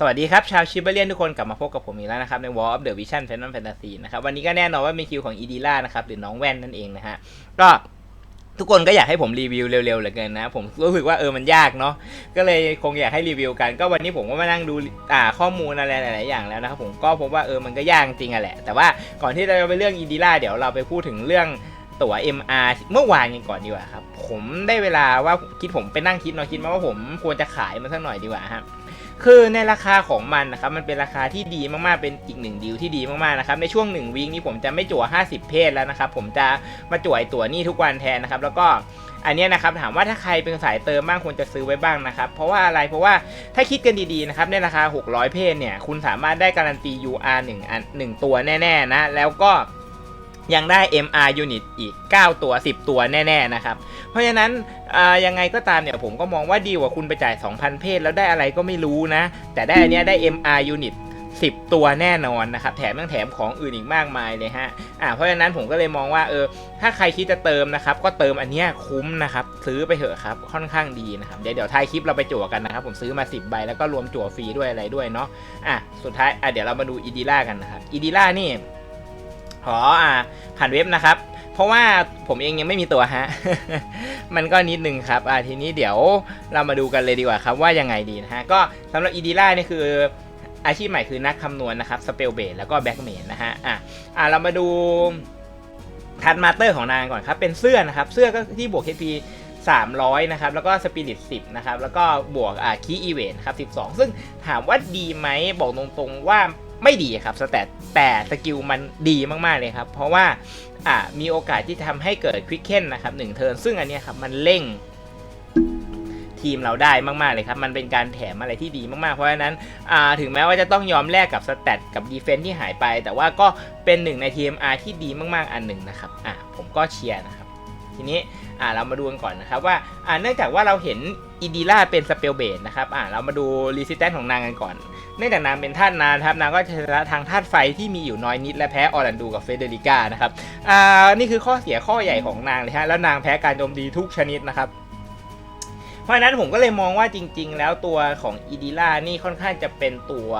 สวัสดีครับ ชาวชิบเลียนทุกคนกลับมาพบกับผมอีกแล้วนะครับ ใน War of the Vision Final Fantasy นะครับ วันนี้ก็แน่นอนว่ามีคิวของอีดีล่านะครับ หรือน้องแว่นนั่นเองนะฮะ ก็ทุกคนก็อยากให้ผมรีวิวเร็วๆเหลือเกินนะ ผมรู้สึกว่าเออมันยากเนาะก็เลยคงอยากให้รีวิวกัน ก็วันนี้ผมก็มานั่งดูอ่าข้อมูลอะไรหลายๆอย่างแล้วนะครับผมก็พบว่าเออมันก็ยากจริงอะแหละ แต่ว่าก่อนที่เราจะไปเรื่องอีดีล่าเดี๋ยวเราไปพูดถึงเรื่องตั๋ว MR เมื่อวานกันก่อนดีกว่าครับผมได้เวลาว่าคิดผมไปนั่งคิดเนาะคิดมาว่าผมควรจะขายมันสักหน่อยดีกว่าครับ คือในราคาของมันนะครับมันเป็นราคาที่ดีมากๆเป็นอีกหนึ่งดีลที่ดีมากๆนะครับในช่วง1วีคนี้ผมจะไม่จั่ว 50 เพศแล้วนะครับผมจะมาจั่วตัวนี้ทุกวันแทนนะครับแล้วก็อันนี้นะครับถามว่าถ้าใครเป็นสายเติมบ้างควรจะซื้อไว้บ้างนะครับ เพราะว่าอะไรเพราะว่าถ้าคิดกันดีๆนะครับในราคา 600 เพศเนี่ยคุณสามารถได้การันตี UR 1อัน1ตัวแน่ๆนะแล้วก็ ยังได้ MR unit อีก 9 ตัว 10 ตัวแน่ๆนะครับ เพราะฉะนั้นยังไงก็ตามเนี่ยผมก็มองว่าดีกว่าคุณไปจ่าย 2,000 เพศแล้วได้อะไรก็ไม่รู้นะ แต่ได้อันเนี้ยได้ MR unit 10 ตัวแน่นอนนะครับ แถมยังแถมของอื่นอีกมากมายเลยฮะอ่าเพราะฉะนั้นผมก็เลยมองว่าเออถ้าใครคิดจะเติมนะครับ ก็เติมอันเนี้ยคุ้มนะครับ ซื้อไปเถอะครับ ค่อนข้างดีนะครับ เดี๋ยวเดี๋ยวท้ายคลิปเราไปจั่วกันนะครับ ผมซื้อมา 10 ใบแล้วก็รวมจั่วฟรีด้วยอะไรด้วยเนาะอะสุดท้ายอะเดี๋ยวเรามาดูอีดีล่ากันนะครับอีดีล่านี่ ขออ่าผ่านเว็บนะครับ เพราะว่าผมเองยังไม่มีตัวฮะ มันก็นิดนึงครับอ่าทีนี้เดี๋ยวเรามาดูกันเลยดีกว่าครับว่ายังไงดีนะฮะ ก็สำหรับอีดีล่านี่คืออาชีพใหม่คือนักคำนวณนะครับสเปลเบสแล้วก็แบ็กเมนนะฮะอะอ่าเรามาดูทันมาเตอร์ของนางก่อนครับเป็นเสื้อนะครับเสื้อก็ที่บวก HP 300 นะครับ แล้วก็สปิริต10 นะครับ แล้วก็บวกอ่าคีอีเวนครับ 12 ซึ่งถามว่าดีไหมบอกตรงๆว่า ไม่ดีครับสแตทแต่สกิลมันดีมากๆเลยครับ เพราะว่าอ่ามีโอกาสที่ทำให้เกิดควิกเคนนะครับหนึ่งเทิร์นซึ่งอันนี้ครับมันเร่งทีมเราได้มาก ๆ เลยครับ มันเป็นการแถมอะไรที่ดีมาก ๆ เพราะฉะนั้นถึงแม้ว่าจะต้องยอมแลกกับสแตทกับดีเฟนที่หายไป แต่ว่าก็เป็นหนึ่งใน TMR ที่ดีมาก ๆ อันหนึ่งนะครับ ผมก็เชียร์นะครับ ทีนี้อ่าเรามาดูกันก่อนนะครับว่าอ่าเนื่องจากว่าเราเห็นอีดีล่าเป็นสเปลเบสนะครับอ่าเรามาดูรีสิสแตนของนางกันก่อน เนื่องจากนางเป็นธาตุน้ำครับนางก็จะชนะทางธาตุไฟที่มีอยู่น้อยนิด และแพ้ออรันดูกับเฟเดริก้านะครับอ่านี่คือข้อเสียข้อใหญ่ของนางเลยฮะแล้วนางแพ้การโจมตีทุกชนิดนะครับเพราะนั้นผมก็เลยมองว่าจริง ๆ แล้วตัวของอีดิล่านี่ค่อนข้างจะเป็นตัว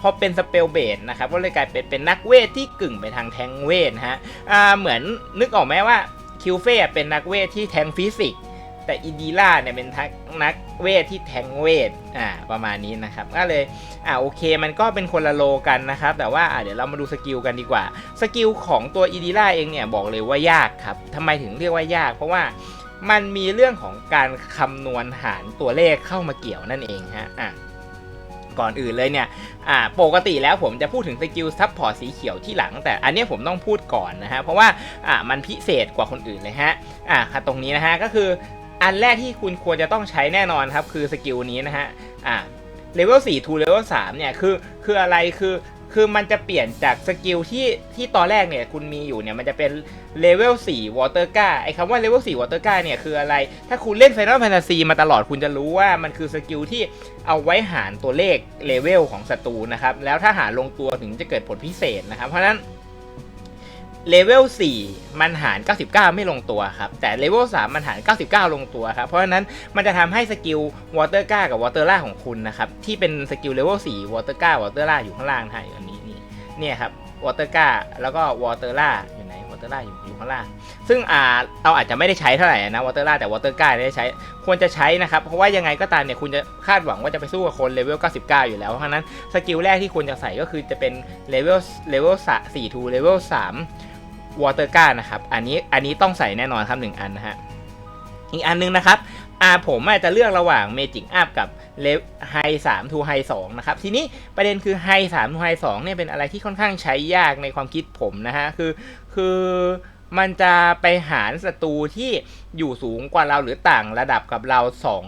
พอเป็นสเปลเบสนะครับก็เลยกลายเป็นเป็นนักเวทที่กึ่งไปทางแทงเวทนะฮะอ่าเหมือนนึกออกไหมว่า คิวเฟ่เป็นนักเวทที่แทงฟิสิกส์แต่อีดีล่าเนี่ยเป็นนักเวทที่แทงเวทอ่าประมาณนี้นะครับก็เลยอ่าโอเคมันก็เป็นคนละโลกันนะครับ แต่ว่าอ่าเดี๋ยวเรามาดูสกิลกันดีกว่า สกิลของตัวอีดีล่าเองเนี่ยบอกเลยว่ายากครับทำไมถึงเรียกว่ายาก เพราะว่ามันมีเรื่องของการคำนวณหารตัวเลขเข้ามาเกี่ยวนั่นเองฮะอะ ก่อนอื่นเลยเนี่ยอ่าปกติแล้วผมจะพูดถึงสกิลซับพอร์ตสีเขียวที่หลัง แต่อันนี้ผมต้องพูดก่อนนะฮะเพราะว่าอ่ามันพิเศษกว่าคนอื่นเลยฮะอ่าค่ะตรงนี้นะฮะก็คืออันแรกที่คุณควรจะต้องใช้แน่นอนครับคือสกิลนี้นะฮะอ่าเลเวล4 to เลเวล3เนี่ยคือคืออะไรคือ คือมันจะเปลี่ยนจากสกิลที่ที่ตอนแรกเนี่ยคุณมีอยู่เนี่ยมันจะเป็นเลเวล4 Water g a ไอ้คำว่าเลเวล4 Water g a เนี่ยคืออะไร ถ้าคุณเล่น Final Fantasy มาตลอดคุณจะรู้ว่ามันคือสกิลที่เอาไว้หารตัวเลขเลเวลของศัตรูนะครับ แล้วถ้าหารลงตัวถึงจะเกิดผลพิเศษนะครับ เพราะฉะนั้น เลเวล4 มันหาร 99 ไม่ลงตัวครับ แต่เลเวล3 มันหาร 99 ลงตัวครับ เพราะฉะนั้นมันจะทำให้สกิลวอเตอร์ก้ากับวอเตอร์ล่าของคุณนะครับ ที่เป็นสกิลเลเวล4วอเตอร์ก้าวอเตอร์ล่าอยู่ข้างล่างนะฮะอยู่อันนี้นี่เนี่ยครับวอเตอร์ก้าแล้วก็วอเตอร์ล่าอยู่ไหนวอเตอร์ล่าอยู่อยู่ข้างล่าง ซึ่งอ่าเราอาจจะไม่ได้ใช้เท่าไหร่นะวอเตอร์ล่าแต่วอเตอร์ก้าได้ใช้ควรจะใช้นะครับ เพราะว่ายังไงก็ตามเนี่ยคุณจะคาดหวังว่าจะไปสู้กับคนเลเวล 99 อยู่แล้ว เพราะฉะนั้นสกิลแรกที่ควรจะใส่ก็คือจะเป็นเลเวลเลเวล4 to เลเวล3 วอเตอร์ก้านะครับ อันนี้อันนี้ต้องใส่แน่นอนครับหนึ่งอันนะฮะ อีกอันนึงนะครับอ่าผมอาจจะเลือกระหว่างเมจิกอัพกับเลฟไฮสามทูไฮสองนะครับ ทีนี้ประเด็นคือไฮสามทูไฮสองเนี่ยเป็นอะไรที่ค่อนข้างใช้ยากในความคิดผมนะฮะ คือคือมันจะไปหารศัตรูที่อยู่สูงกว่าเราหรือต่างระดับกับเราสอง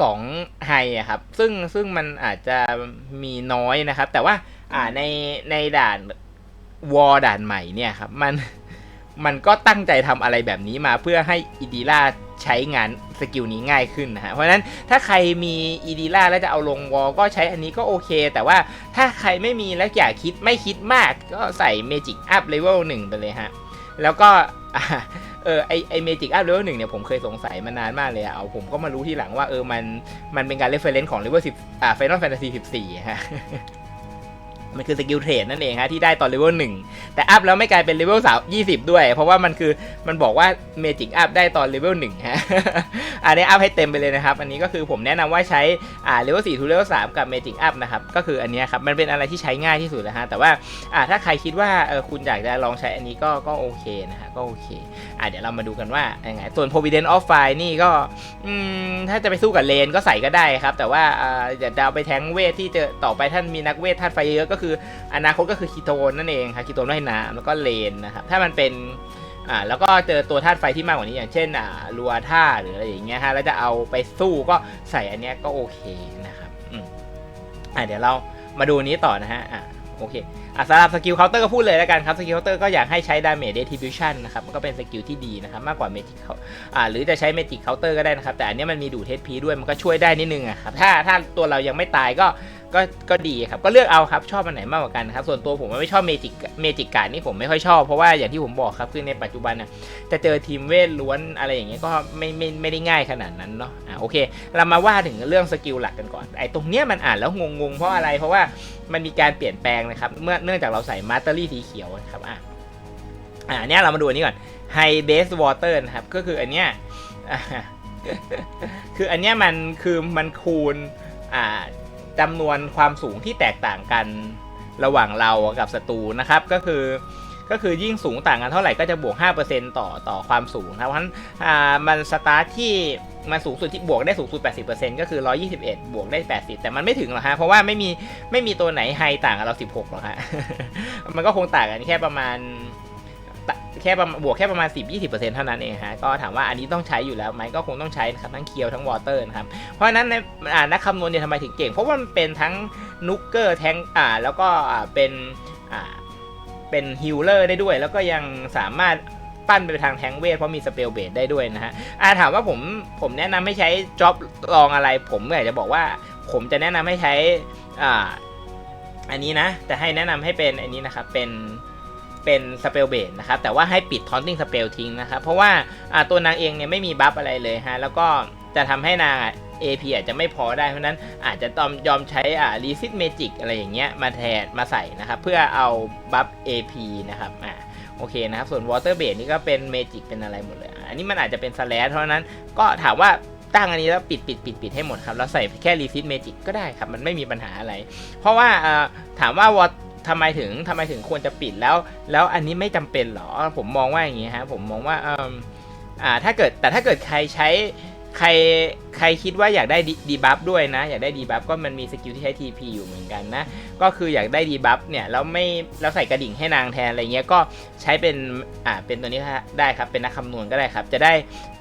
สองไฮอะครับ ซึ่งซึ่งมันอาจจะมีน้อยนะครับ แต่ว่าอ่าในในด่าน วอลด่านใหม่เนี่ยครับมันมันก็ตั้งใจทำอะไรแบบนี้มาเพื่อให้อีดีล่าใช้งานสกิลนี้ง่ายขึ้นนะฮะเพราะฉะนั้นถ้าใครมีอีดีล่าแล้วจะเอาลงวอลก็ใช้อันนี้ก็โอเค แต่ว่าถ้าใครไม่มีแล้วอยากคิดไม่คิดมากก็ใส่เมจิกอัพเลเวลหนึ่งไปเลยฮะ แล้วก็เออไอไอเมจิกอัพเลเวลหนึ่งเนี่ยผมเคยสงสัยมานานมากเลยอะเอาผมก็มารู้ทีหลังว่าเออมันมันเป็นการเรฟเฟรนซ์ของเลเวลสิบอ่าไฟนอลแฟนตาซีสิบสี่ฮะ มันคือสกิลเทรดนั่นเองฮะที่ได้ตอนเลเวลหนึ่งแต่อัพแล้วไม่กลายเป็นเลเวลสามยี่สิบด้วย เพราะว่ามันคือมันบอกว่าเมจิกอัพได้ตอนเลเวลหนึ่งฮะอันนี้อัพให้เต็มไปเลยนะครับ อันนี้ก็คือผมแนะนำว่าใช้อ่าเลเวลสี่ทูเลเวลสามกับเมจิกอัพนะครับก็คืออันนี้ครับมันเป็นอะไรที่ใช้ง่ายที่สุดแล้วฮะแต่ว่าอ่าถ้าใครคิดว่าเออคุณอยากจะลองใช้อันนี้ก็ก็โอเคนะฮะก็โอเคอ่าเดี๋ยวเรามาดูกันว่ายังไงส่วน Provident of Fire นี่ก็อืมถ้าจะไปสู้กับเลนก็ใส่ก็ได้ครับแต่ว่าอ่าอย่าดาวไปแทงเวทที่จะต่อไปท่านมีนักเวทธาตุไฟเยอะก็คืออนาคตก็คือคีโตนนั่นเองครับคีโตนว่ายน้ำแล้วก็เลนนะครับถ้ามันเป็นอ่าแล้วก็เจอตัวธาตุไฟที่มากกว่านี้อย่างเช่นอ่าลัวท่าหรืออะไรอย่างเงี้ยฮะแล้วจะเอาไปสู้ก็ใส่อันเนี้ยก็โอเคนะครับอืมอ่าเดี๋ยวเรามาดูนี้ต่อนะฮะอ่าโอเคอะสำหรับสกิลเคาน์เตอร์ก็พูดเลยแล้วกันครับสกิลเคาน์เตอร์ก็อยากให้ใช้ดาเมจเดทิบิวชันนะครับมันก็เป็นสกิลที่ดีนะครับมากกว่าเมจิกเขาอ่าหรือจะใช้เมจิกเคาน์เตอร์ก็ได้นะครับแต่อันนี้มันมีดูเทสพีด้วยมันก็ช่วยได้นิดนึงอะครับถ้าถ้าตัวเรายังไม่ตายก็ ก็ก็ดีครับก็เลือกเอาครับชอบอันไหนมากกว่ากันครับส่วนตัวผมไม่ชอบเมจิกเมจิกการ์ดนี่ผมไม่ค่อยชอบเพราะว่าอย่างที่ผมบอกครับคือในปัจจุบันนะจะเจอทีมเวทล้วนอะไรอย่างเงี้ยก็ไม่ไม่ไม่ได้ง่ายขนาดนั้นเนาะอ่าโอเค เรามาว่าถึงเรื่องสกิลหลักกันก่อนไอ้ตรงเนี้ยมันอ่านแล้วงงๆเพราะอะไรเพราะว่ามันมีการเปลี่ยนแปลงนะครับเมื่อเนื่องจากเราใส่มาสเตอรี่สีเขียวนะครับอะอ่าเนี้ยเรามาดูอันนี้ก่อน High Base Water นะครับก็คืออันเนี้ยคืออันเนี้ยมันคือมันคูณอ่า จำนวนความสูงที่แตกต่างกันระหว่างเรากับศัตรูนะครับ ก็คือก็คือยิ่งสูงต่างกันเท่าไหร่ก็จะบวก 5%ต่อต่อความสูงนะครับเพราะฉะนั้นอ่ามันสตาร์ทที่มันสูงสุดที่บวกได้สูงสุด 80%ก็คือ 121 บวกได้ 80 แต่มันไม่ถึงหรอกฮะเพราะว่าไม่มีไม่มีตัวไหนไฮต่างกับเรา 16หรอกฮะมันก็คงต่างกันแค่ประมาณ แค่ประมาณบวกแค่ประมาณ 10-20%เท่านั้นเองฮะก็ถามว่าอันนี้ต้องใช้อยู่แล้วไหมก็คงต้องใช้นะครับทั้งเคียวทั้งวอเตอร์นะครับ เพราะฉะนั้นในอ่านักคำนวณเนี่ยทำไมถึงเก่ง เพราะว่ามันเป็นทั้งนุกเกอร์แทงอ่าแล้วก็อ่าเป็นอ่าเป็นฮิลเลอร์ได้ด้วย แล้วก็ยังสามารถปั้นไปทางแทงเวทเพราะมีสเปลเบดได้ด้วยนะฮะอ่าถามว่าผมผมแนะนำให้ใช้จ็อบลองอะไร ผมอยากจะบอกว่าผมจะแนะนำให้ใช้อ่าอันนี้นะจะให้แนะนำให้เป็นอันนี้นะครับเป็น เป็นสเปลเบดนะครับแต่ว่าให้ปิดทอนติ้งสเปลทิ้งนะครับเพราะว่าตัวนางเองเนี่ยไม่มีบัฟอะไรเลยฮะแล้วก็จะทำให้นางอะ AP อาจจะไม่พอได้เพราะนั้นอาจจะต้องยอมใช้อ่ารีซิตเมจิกอะไรอย่างเงี้ยมาแทนมาใส่นะครับ เพื่อเอาบัฟ AP นะครับอ่าโอเคนะครับ ส่วน Water b a s e นี่ก็เป็นเมจิกเป็นอะไรหมดเลย อันนี้มันอาจจะเป็นสแลชเพราะนั้นก็ถามว่าตั้งอันนี้แล้วปิดปิดปิดปิดให้หมดครับ แล้วใส่แค่รีซิตเมจิกก็ได้ครับ มันไม่มีปัญหาอะไร เพราะว่าถามว่า Wat ทำไมถึงทำไมถึงควรจะปิดแล้ว แล้วอันนี้ไม่จำเป็นเหรอ ผมมองว่าอย่างนี้ฮะผมมองว่าเอมอ่าถ้าเกิดแต่ถ้าเกิดใครใช้ใครใครคิดว่าอยากได้ดีบัฟด้วยนะ อยากได้ดีบัฟก็มันมีสกิลที่ใช้ TP อยู่เหมือนกันนะ ก็คืออยากได้ดีบัฟเนี่ยแล้วไม่แล้วใส่กระดิ่งให้นางแทนอะไรเงี้ยก็ใช้เป็นอ่าเป็นตัวนี้ได้ครับเป็นนักคำนวณก็ได้ครับ จะได้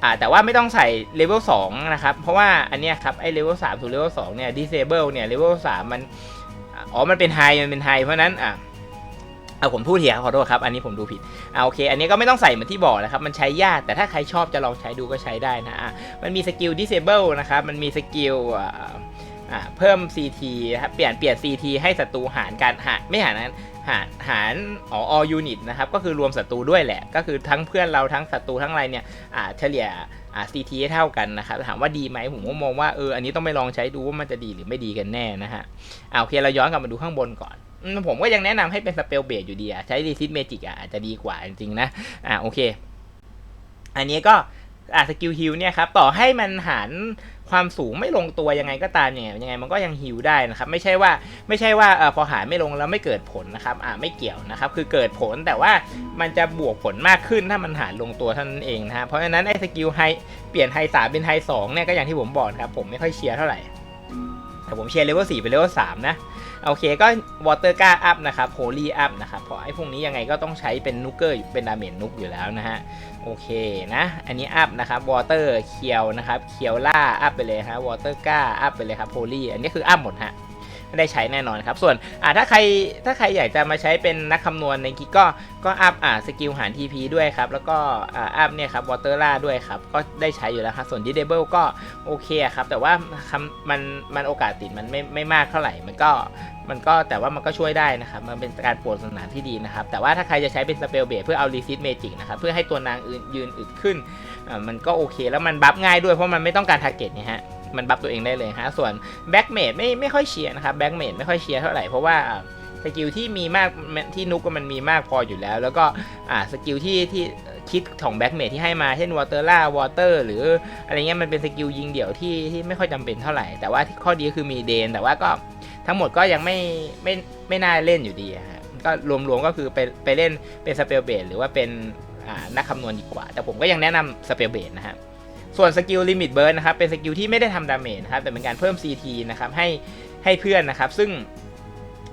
อ่าแต่ว่าไม่ต้องใส่เลเวล2นะครับ เพราะว่าอันเนี้ยครับไอ้เลเวล3ถึงเลเวล2เนี่ย disable เนี่ยเลเวล3มัน อ๋อ มันเป็นไฮ มันเป็นไฮ เพราะนั้น อะเอาผมพูดเถียขอโทษครับ อันนี้ผมดูผิดอ่าโอเค อันนี้ก็ไม่ต้องใส่เหมือนที่บอกนะครับ มันใช้ยาก แต่ถ้าใครชอบจะลองใช้ดูก็ใช้ได้นะอะมันมีสกิล disable นะครับ มันมีสกิลอ่าอ่าเพิ่ม CT นะครับเปลี่ยนเปลี่ยน CT ให้ศัตรูหารการหารไม่หารนั้นหารหารอ๋อ all unit นะครับ ก็คือรวมศัตรูด้วยแหละ ก็คือทั้งเพื่อนเราทั้งศัตรูทั้งอะไรเนี่ยอ่าเฉลี่ย อ่า CT ให้เท่ากันนะครับถามว่าดีไหมผมก็มองว่าเอออันนี้ต้องไปลองใช้ดูว่ามันจะดีหรือไม่ดีกันแน่นะฮะอ่าโอเคเราย้อนกลับมาดูข้างบนก่อนผมก็ยังแนะนำให้เป็นสเปลเบดอยู่ดีอะใช้ดีซิตเมจิกอะอาจจะดีกว่าจริงๆนะอ่าโอเค อันนี้ก็อ่าสกิลฮิลเนี่ยครับ ต่อให้มันหาร ความสูงไม่ลงตัวยังไงก็ตามยังไงยังไงมันก็ยังฮิวได้นะครับไม่ใช่ว่าไม่ใช่ว่าพอหารไม่ลงแล้วไม่เกิดผลนะครับอ่าไม่เกี่ยวนะครับคือเกิดผลแต่ว่ามันจะบวกผลมากขึ้นถ้ามันหารลงตัวเท่านั้นเองนะฮะเพราะฉะนั้นไอ้สกิลไฮเปลี่ยนไฮสามเป็นไฮสองเนี่ยก็อย่างที่ผมบอกครับผมไม่ค่อยเชียร์เท่าไหร่ แต่ผมเชียร์เลเวล4เป็นเลเวล3นะโอเคก็วอเตอร์ก้าอัพนะครับโฮลี่อัพนะครับเพราะไอ้พวกนี้ยังไงก็ต้องใช้เป็นนุกเกอร์เป็นดาเมจนุกอยู่แล้วนะฮะโอเคนะอันนี้อัพนะครับวอเตอร์เคียวนะครับเคียวล่าอัพไปเลยฮะวอเตอร์ก้าอัพไปเลยครับโฮลี่อันนี้คืออัพหมดฮะ ไม่ได้ใช้แน่นอนครับ ส่วนถ้าใครถ้าใครอยากจะมาใช้เป็นนักคำนวณในกิกก็ก็อัพอาสกิลหาร TP ด้วยครับ แล้วก็อัพเนี่ยครับวอเตอร์ล่าด้วยครับ ก็ได้ใช้อยู่แล้วครับ ส่วน Disable ก็โอเคครับ แต่ว่าคำมันมันโอกาสติดมันไม่ไม่มากเท่าไหร่ มันก็มันก็แต่ว่ามันก็ช่วยได้นะครับ มันเป็นการปวดสนามที่ดีนะครับ แต่ว่าถ้าใครจะใช้เป็นสเปลเบสเพื่อเอารีซิตเมจิกนะครับ เพื่อให้ตัวนางยืนอึดขึ้น มันก็โอเค แล้วมันบัฟง่ายด้วยเพราะมันไม่ต้องการทาร์เก็ตเนี่ยฮะ มันบัฟตัวเองได้เลยฮะส่วนแบ็กเมดไม่ไม่ค่อยเชียร์นะครับแบ็กเมดไม่ค่อยเชียร์เท่าไหร่เพราะว่าสกิลที่มีมากที่นุกก็มันมีมากพออยู่แล้ว แล้วก็อ่าสกิลที่ที่คิดของแบ็กเมดที่ให้มาเช่นวอเตอร์ล่าวอเตอร์หรืออะไรเงี้ยมันเป็นสกิลยิงเดี่ยวที่ที่ไม่ค่อยจำเป็นเท่าไหร่ แต่ว่าข้อดีก็คือมีเดน แต่ว่าก็ทั้งหมดก็ยังไม่ไม่ไม่น่าเล่นอยู่ดีฮะก็รวมๆก็คือไปไปเล่นเป็นสเปลเบดหรือว่าเป็นนักคำนวณดีกว่า แต่ผมก็ยังแนะนำสเปลเบดนะฮะ ส่วนสกิลลิมิตเบิร์นนะครับเป็นสกิลที่ไม่ได้ทำดาเมจนะครับแต่เป็นการเพิ่ม CT นะครับให้ให้เพื่อนนะครับ ซึ่ง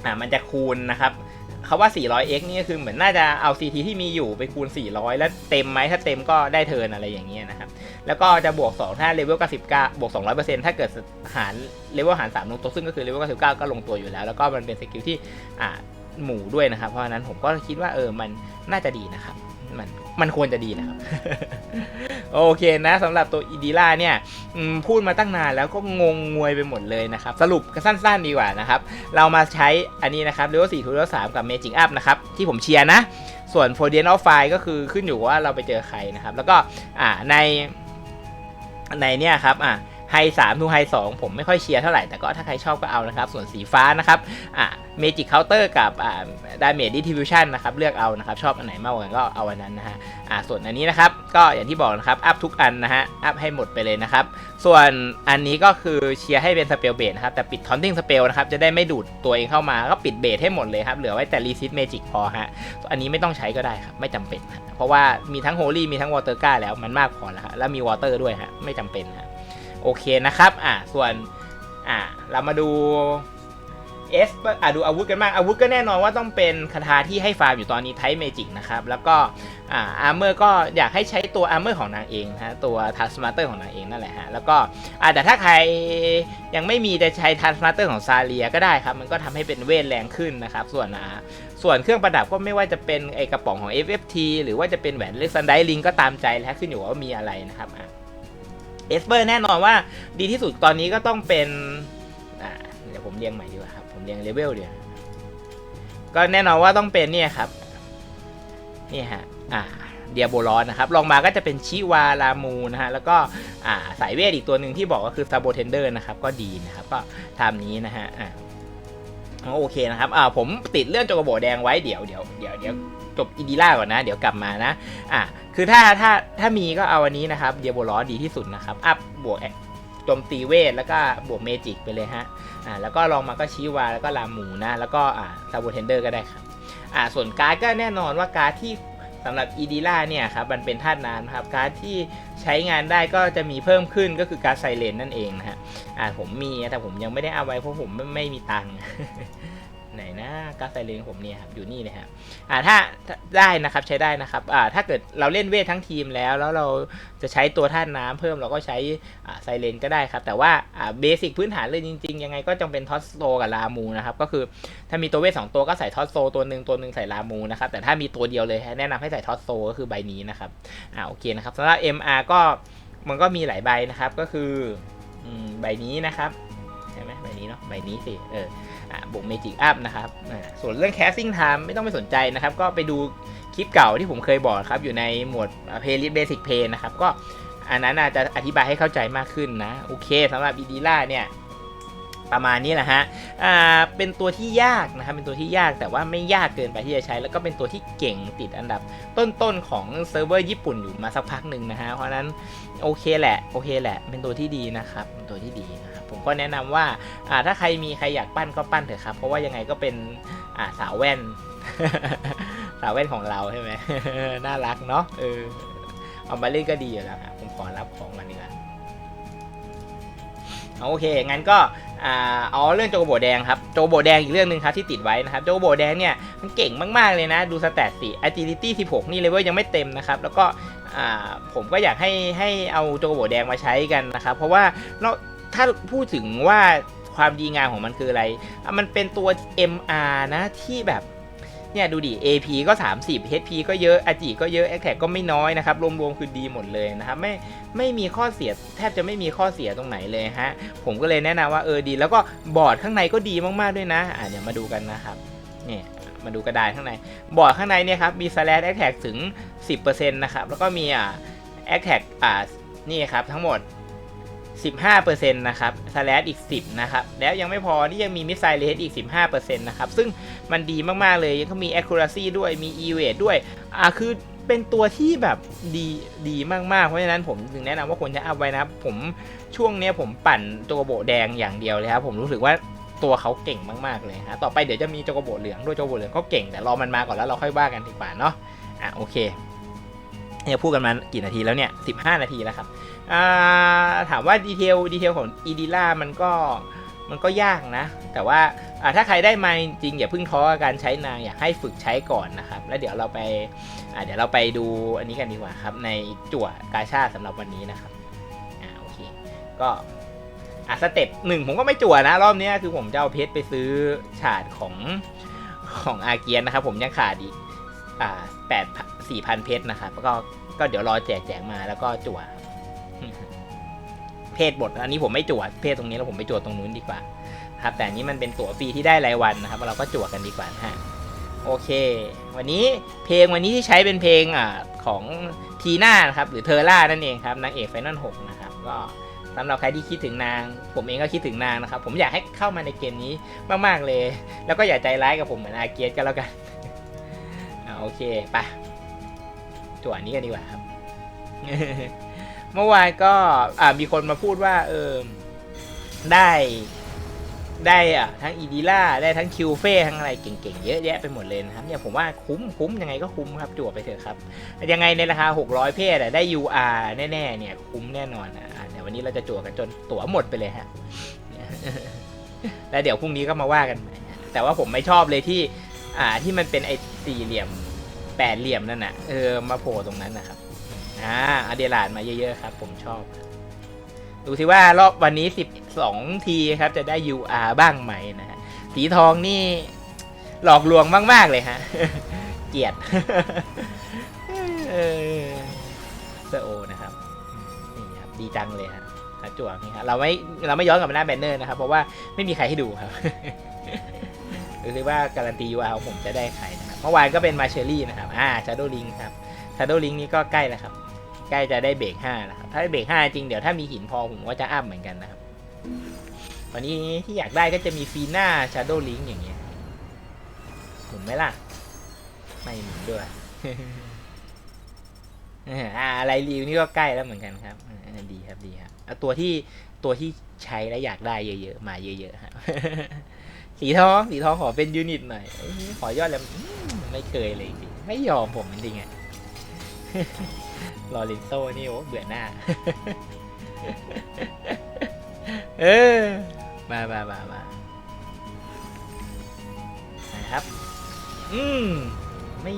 อ่ามันจะคูณนะครับเขาว่า 400x นี่ก็คือเหมือนน่าจะเอา CT ที่มีอยู่ไปคูณ 400 แล้วเต็มไหมถ้าเต็มก็ได้เทิร์นอะไรอย่างเงี้ยนะครับ แล้วก็จะบวก 2 ถ้าเลเวล99บวก 200%ถ้าเกิดหารเลเวลหาร 3 ลงตัวซึ่งก็คือเลเวล99 ก็ลงตัวอยู่แล้ว แล้วก็มันเป็นสกิลที่อ่าหมู่ด้วยนะครับ เพราะฉะนั้นผมก็คิดว่าเออมันน่าจะดีนะครับ มันมันควรจะดีนะครับ โอเคนะสำหรับตัวอีดีล่าเนี่ยพูดมาตั้งนานแล้วก็งงงวยไปหมดเลยนะครับ สรุปกันสั้นๆดีกว่านะครับ เรามาใช้อันนี้นะครับเลเวล4ทูเลเวล3กับ Magic Up นะครับ ที่ผมเชียร์นะ ส่วน f o r d i a n of Fire ก็คือขึ้นอยู่ว่าเราไปเจอใครนะครับ แล้วก็อ่าในในเนี่ยครับอ่า ไฮสามทูไฮสองผมไม่ค่อยเชียร์เท่าไหร่ แต่ก็ถ้าใครชอบก็เอานะครับ ส่วนสีฟ้านะครับอ่าเมจิกเคาน์เตอร์กับอ่าดาเมจดิทิวิชันนะครับ เลือกเอานะครับ ชอบอันไหนมากกว่ากันก็เอาอันนั้นนะฮะอ่าส่วนอันนี้นะครับ ก็อย่างที่บอกนะครับ อัพทุกอันนะฮะ อัพให้หมดไปเลยนะครับ ส่วนอันนี้ก็คือเชียร์ให้เป็นสเปลเบสนะครับ แต่ปิดทอนติ้งสเปลนะครับ จะได้ไม่ดูดตัวเองเข้ามา ก็ปิดเบสให้หมดเลยครับ เหลือไว้แต่รีซิตเมจิกพอฮะ อันนี้ไม่ต้องใช้ก็ได้ครับ ไม่จำเป็น เพราะว่ามีทั้งโฮลี่มีทั้งวอเตอร์ก้าแล้วมันมากพอแล้วฮะ แล้วมีวอเตอร์ด้วยฮะ ไม่จำเป็นฮะ โอเคนะครับอ่าส่วนอ่าเรามาดูเอสอ่าดูอาวุธกันบ้างอาวุธก็แน่นอนว่าต้องเป็นคาถาที่ให้ฟาร์มอยู่ตอนนี้ไทเมจิกนะครับ แล้วก็อ่าอาร์เมอร์ก็อยากให้ใช้ตัวอาร์เมอร์ของนางเองนะฮะตัวทัสมาเตอร์ของนางเองนั่นแหละฮะแล้วก็อ่าแต่ถ้าใครยังไม่มีจะใช้ทัสมาเตอร์ของซาเลียก็ได้ครับ มันก็ทำให้เป็นเวทแรงขึ้นนะครับ ส่วนอ่าส่วนเครื่องประดับก็ไม่ว่าจะเป็นไอกระป๋องของ FFT หรือว่าจะเป็นแหวนเล็กซันไดลิงก็ตามใจแล้วขึ้นอยู่ว่ามีอะไรนะครับอะ เอสเปอร์แน่นอนว่าดีที่สุดตอนนี้ก็ต้องเป็นเดี๋ยวผมเรียงใหม่ดีกว่าครับ ผมเรียงเลเวลเดียวก็แน่นอนว่าต้องเป็นเนี่ยครับนี่ฮะอ่าเดียโบลอนนะครับลองมาก็จะเป็นชิวาลามูนะฮะแล้วก็อ่าสายเวทอีกตัวหนึ่งที่บอกก็คือซาโบเทนเดอร์นะครับก็ดีนะครับก็ทำนี้นะฮะอ่าโอเคนะครับอ่าผมติดเรื่องโจโกโบแดงไว้เดี๋ยวเดี๋ยวเดี๋ยวเดี๋ยวจบอีดีล่าก่อนนะ เดี๋ยวกลับมานะอ่า คือถ้าถ้าถ้ามีก็เอาอันนี้นะครับเดียโบลอดีที่สุดนะครับ อัพบวกโจมตีเวทแล้วก็บวกเมจิกไปเลยฮะอ่าแล้วก็ลองมาก็ชิวาแล้วก็ลาหมูนะ แล้วก็อ่าซาบูเทนเดอร์ก็ได้ครับอ่าส่วนการ์ดก็แน่นอนว่าการ์ดที่สำหรับอีดีล่าเนี่ยครับมันเป็นธาตุน้ำนครับการ์ดที่ใช้งานได้ก็จะมีเพิ่มขึ้นก็คือการ์ดไซเลนนั่นเองนะฮะอ่าผมมีแต่ผมยังไม่ได้เอาไว้เพราะผมไม่ไม่มีตังค์ ไหนนะกาไซเลนผมเนี่ยครับอยู่นี่เลยครับอ่าถ้าได้นะครับใช้ได้นะครับอ่าถ้าเกิดเราเล่นเวททั้งทีมแล้ว แล้วเราจะใช้ตัวท่าตุน้ำเพิ่มเราก็ใช้อ่าไซเลนก็ได้ครับ แต่ว่าอ่าเบสิกพื้นฐานเลยจริงๆ ยังไงก็จำเป็นทอสโซกับลามูนะครับก็คือถ้ามีตัวเวทสองตัวก็ใส่ทอสโซตัวหนึ่งตัวหนึ่งใส่ลามูนะครับแต่ถ้ามีตัวเดียวเลยแนะนำให้ใส่ทอสโซก็คือใบนี้นะครับอ่าโอเคนะครับสำหรับ MR ก็มันก็มีหลายใบนะครับก็คือใบนี้นะครับใช่ไหมใบนี้เนาะใบนี้สิเออ บวกเมจิกอัพนะครับส่วนเรื่อง casting time ไม่ต้องไปสนใจนะครับ ก็ไปดูคลิปเก่าที่ผมเคยบอกครับ อยู่ในหมวด playlist basic play นะครับ ก็อันนั้นอาจจะอธิบายให้เข้าใจมากขึ้นนะ โอเคสำหรับอีดีล่าเนี่ย ประมาณนี้แหละฮะ อ่า เป็นตัวที่ยากนะครับ เป็นตัวที่ยากแต่ว่าไม่ยากเกินไปที่จะใช้ แล้วก็เป็นตัวที่เก่งติดอันดับ ต้นๆของเซิร์ฟเวอร์ญี่ปุ่นอยู่มาสักพักหนึ่งนะฮะ เพราะนั้นโอเคแหละ โอเคแหละ เป็นตัวที่ดีนะครับ เป็นตัวที่ดีนะครับ ผมก็แนะนำว่า อ่า ถ้าใครมีใครอยากปั้นก็ปั้นเถอะครับ เพราะว่ายังไงก็เป็น อ่า สาวแว่น สาวแว่นของเราใช่ไหมน่ารักเนาะ เออ เอามาเล่นก็ดีอยู่แล้วครับผมขอรับของมันดีกว่า โอเค งั้นก็เอาเรื่องโจโบแดงครับ โจโบแดงอีกเรื่องหนึ่งครับที่ติดไว้นะครับ โจโบแดงเนี่ยมันเก่งมากๆเลยนะ ดูสแตทสิ agility 16 นี่เลเวลยังไม่เต็มนะครับ แล้วก็ผมก็อยากให้ให้เอาโจโบแดงมาใช้กันนะครับ เพราะว่าเราถ้าพูดถึงว่าความดีงามของมันคืออะไร มันเป็นตัว MR นะที่แบบ เนี่ยดูดิ AP ก็ 30 HP ก็เยอะอาจิก็เยอะ a t t a c ก็ไม่น้อยนะครับ รวมๆคือดีหมดเลยนะครับ ไม่ไม่มีข้อเสียแทบจะไม่มีข้อเสียตรงไหนเลยฮะ ผมก็เลยแนะนำว่าเออดี แล้วก็บอร์ดข้างในก็ดีมากๆด้วยนะ อะเดี๋ยวมาดูกันนะครับเนี่ยมาดูกระดานข้างใน บอร์ดข้างในเนี่ยครับมี slash attack ถึง 10%นะครับแล้วก็มีอ่า attack อ่านี่ครับทั้งหมด 15%นะครับ slash อีก 10 นะครับ แล้วยังไม่พอ นี่ยังมี missile rate อีก 15%นะครับ ซึ่งมันดีมาก ๆ เลยยังมี accuracy ด้วย มี evade ด้วย อ่า คือเป็นตัวที่แบบดีดีมาก ๆ เพราะฉะนั้นผมถึงแนะนำว่าควรจะอัพไว้นะครับผมช่วงเนี้ยผมปั่นโจโกโบแดงอย่างเดียวเลยครับ ผมรู้สึกว่าตัวเขาเก่งมากๆเลยฮะ ต่อไปเดี๋ยวจะมีโจโกโบเหลืองด้วยโจโกโบเหลืองก็เก่ง แต่รอมันมาก่อนแล้วเราค่อยว่ากันดีกว่าเนาะ อะโอเค เนี่ยพูดกันมากี่นาทีแล้วเนี่ย15นาทีแล้วครับถามว่าดีเทลดีเทลของอีดีล่ามันก็มันก็ยากนะ แต่ว่าถ้าใครได้มาจริงอย่าเพิ่งท้อกับการใช้นางอยากให้ฝึกใช้ก่อนนะครับ แล้วเดี๋ยวเราไปเดี๋ยวเราไปดูอันนี้กันดีกว่าครับ ในจั่วกาชาสำหรับวันนี้นะครับอ่าโอเคก็อะสเต็ปหนึ่งผมก็ไม่จั่วนะ รอบนี้คือผมจะเอาเพชรไปซื้อฉาดของของอาเกียนนะครับ ผมยังขาดอีกอ่าแปดสี่พันเพชรนะครับแล้วก็ ก็เดี๋ยวรอแจกแจกมาแล้วก็จั่วเพศบทอันนี้ผมไม่จวดเพศตรงนี้แล้วผมไปจวดตรงนู้นดีกว่า ครับ แต่นี้มันเป็นตั๋วฟรีที่ได้รายวันนะครับ เราก็จวดกันดีกว่าฮะโอเค วันนี้เพลงวันนี้ที่ใช้เป็นเพลงอ่าของทีน่าครับ หรือเทอร่านั่นเองครับนางเอกไฟนอลหกนะครับ ก็สำหรับใครที่คิดถึงนาง ผมเองก็คิดถึงนางนะครับ ผมอยากให้เข้ามาในเกมนี้มาก ๆ เลย แล้วก็อย่าใจร้ายกับผมเหมือนอาเกียสกันแล้วกันอ่าโอเคไป จวดอันนี้กันดีกว่าครับ เมื่อวานก็มีคนมาพูดว่า เออได้ได้อะทั้งอีดีล่าได้ทั้งคิวเฟ่ทั้งอะไรเก่งๆ เยอะแยะไปหมดเลยนะครับเนี่ยผมว่าคุ้มคุ้มยังไงก็คุ้มครับจั่วไปเถอะครับ ยังไงในราคา 600 เพศอะได้ UR แน่ๆเนี่ยคุ้มแน่นอนอะเดี๋ยววันนี้เราจะจั่วกันจนตั๋วหมดไปเลยฮะแล้วเดี๋ยวพรุ่งนี้ก็มาว่ากันใหม่แต่ว่าผมไม่ชอบเลยที่อ่าที่มันเป็นไอ้สี่เหลี่ยม แปดเหลี่ยมนั่นน่ะเออมาโผล่ตรงนั้นนะครับอ่าอเดลาดมาเยอะๆครับ ผมชอบ ดูสิว่ารอบวันนี้12ทีครับ จะได้ UR บ้างไหมนะฮะสีทองนี่หลอกลวงมาก ๆ เลยฮะ เกลียดเซโอนะครับนี่ครับดีจังเลยฮะหาจั่วนี่ครับเราไม่เราไม่ย้อนกลับมาหน้าแบนเนอร์นะครับ เพราะว่าไม่มีใครให้ดูครับดูสิว่าการันตี UR ของผมจะได้ใคร เมื่อวานก็เป็นมาเชอรี่นะครับอ่าชาโดลิงครับชาโดลิงนี้ก็ใกล้แล้วครับ ใกล้จะได้เบรกห้านะครับถ้าได้เบรกห้าจริงเดี๋ยวถ้ามีหินพอผมก็จะอัพเหมือนกันนะครับวันนี้ที่อยากได้ก็จะมีฟีน่าชาโดลิงอย่างเงี้ยหมุนไหมล่ะ ไม่หมุนด้วยอ่าอะไรรีวนี่ก็ใกล้แล้วเหมือนกันครับดีครับดีครับเอาตัวที่ตัวที่ใช้แล้วอยากได้เยอะๆ มาเยอะๆครับสีทองสีทองขอเป็นยูนิตหน่อยขอยอดแล้ว ไม่เคยเลยจริงไม่ยอมผมจริงอะลอรินโต้นี่โอ้เบื่อหน้า เออ มามามามานะครับ อืม ไม่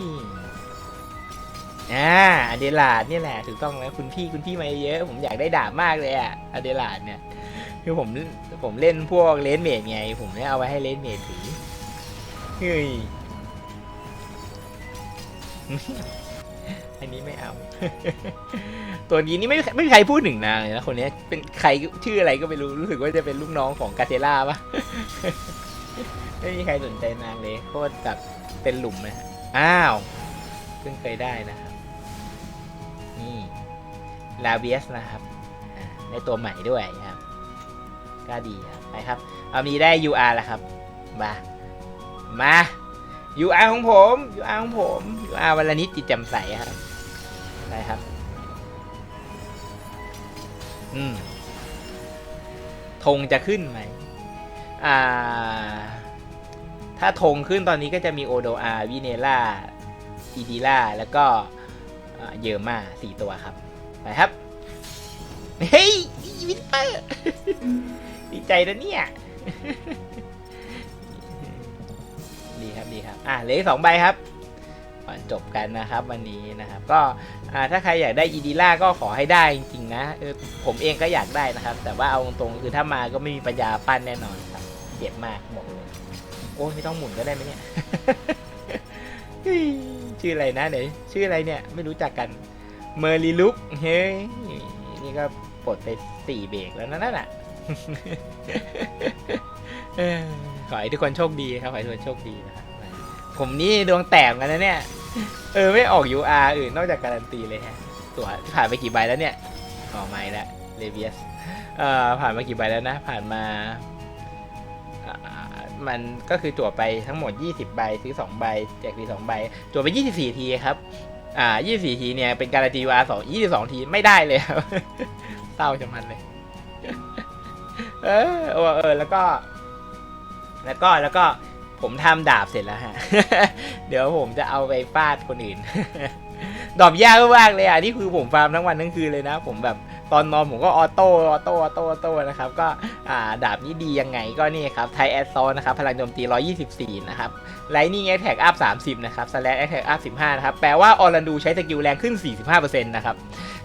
อ่าอเดลาดนี่แหละถูกต้องแล้วคุณพี่คุณพี่มาเยอะ ผมอยากได้ดาบมากเลยอะอเดลาดเนี่ยคือผมผมเล่นพวกเลนเมดไง ผมไม่เอาไว้ให้เลนเมดถือเฮ้ย อันนี้ไม่เอา ตัวนี้นี่ไม่ไม่มีใครพูดถึงนางเลยนะคนนี้เป็นใครชื่ออะไรก็ไม่รู้รู้สึกว่าจะเป็นลูกน้องของกาเทล่าปะไม่มีใครสนใจนางเลยโคตรแบบเป็นหลุมนะฮะอ้าวเพิ่งเคยได้นะครับนี่ลาเบียสนะครับได้ตัวใหม่ด้วยครับก็ดีครับไปครับ เอามีได้ UR แล้วครับ มา มา UR ของผม UR ของผม UR วันละนิดจิตแจ่มใสครับไปครับ อืมธงจะขึ้นไหม อ่า ถ้าธงขึ้นตอนนี้ก็จะมีโอโดอาวิเนล่าอีดีล่า แล้วก็เยอร์มาสี่ตัวครับ ไปครับ เฮ้ยวิสเปอร์ ดีใจนะเนี่ย ดีครับดีครับอะเหลืออกสองใบครับก่อนจบกันนะครับวันนี้นะครับก็อ่าถ้าใครอยากได้อีดีล่าก็ขอให้ได้จริงๆนะผมเองก็อยากได้นะครับ แต่ว่าเอาตรงๆคือถ้ามาก็ไม่มีปัญญาปั้นแน่นอนครับเจ็บมากบอกเลยโอ้ไม่ต้องหมุนก็ได้ไหมเนี่ยชื่ออะไรนะเดี๋ยชื่ออะไรเนี่ยไม่รู้จักกันเมอร์ลีลุกเฮ้ยนี่ก็ปลดไปสี่เบรกแล้วนะนั่นน่ะ ขอให้ทุกคนโชคดีครับขอให้ทุกคนโชคดีนะครับผมนี่ดวงแตกกันนะเนี่ย เออไม่ออก UR อื่นนอกจากการันตีเลยฮะตัวผ่านไปกี่ใบแล้วเนี่ยออกไม่ล้วเลเวียสเอ่อผ่านมากี่ใบแล้วนะ ผ่านมาอ่ามันก็คือจั่วไปทั้งหมด 20 ใบซื้อ 2 ใบแจกฟรี2ใบจั่วไป 24 ทีครับ อ่า 24 ทีเนี่ย เป็นการันตี UR 2 22 ทีไม่ได้เลยครับเศร้าจังมันเลย เออเออแล้วก็ แล้วก็แล้วก็ผมทำดาบเสร็จแล้วฮะ เดี๋ยวผมจะเอาไปฟาดคนอื่น ดอกยากมากเลยอะนี่คือผมฟาร์มทั้งวันทั้งคืนเลยนะ ผมแบบตอนนอนผมก็ออโต้ออโต้ออโต้ออโต้นะครับ ก็อ่าดาบนี้ดียังไงก็นี่ครับไทแอดซอนนะครับ พลังโจมตี 124 นะครับไลนิ่งแอ t แท็กอัพ30 นะครับสแลชแอ t แท็กอัพ15 นะครับ แปลว่าออรันดูใช้สกิลแรงขึ้น 45%นะครับ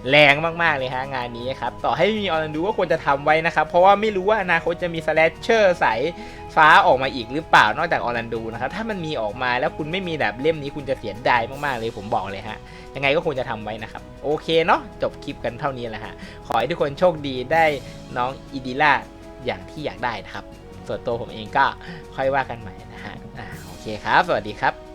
แรงมาก ๆ เลยฮะ งานนี้ครับ ต่อให้ไม่มีออรันดูก็ควรจะทำไว้นะครับ เพราะว่าไม่รู้ว่าอนาคตจะมีสแลชเชอร์ใส ฟ้าออกมาอีกหรือเปล่านอกจากออรันดูนะครับถ้ามันมีออกมาแล้วคุณไม่มีแบบเล่มนี้คุณจะเสียดายมากๆเลยผมบอกเลยฮะยังไงก็ควรจะทำไว้นะครับ โอเคเนาะจบคลิปกันเท่านี้แหละฮะขอให้ทุกคนโชคดีได้น้องอีดิล่าอย่างที่อยากได้นะครับ ส่วนตัวผมเองก็ค่อยว่ากันใหม่นะฮะอ่าโอเคครับ สวัสดีครับ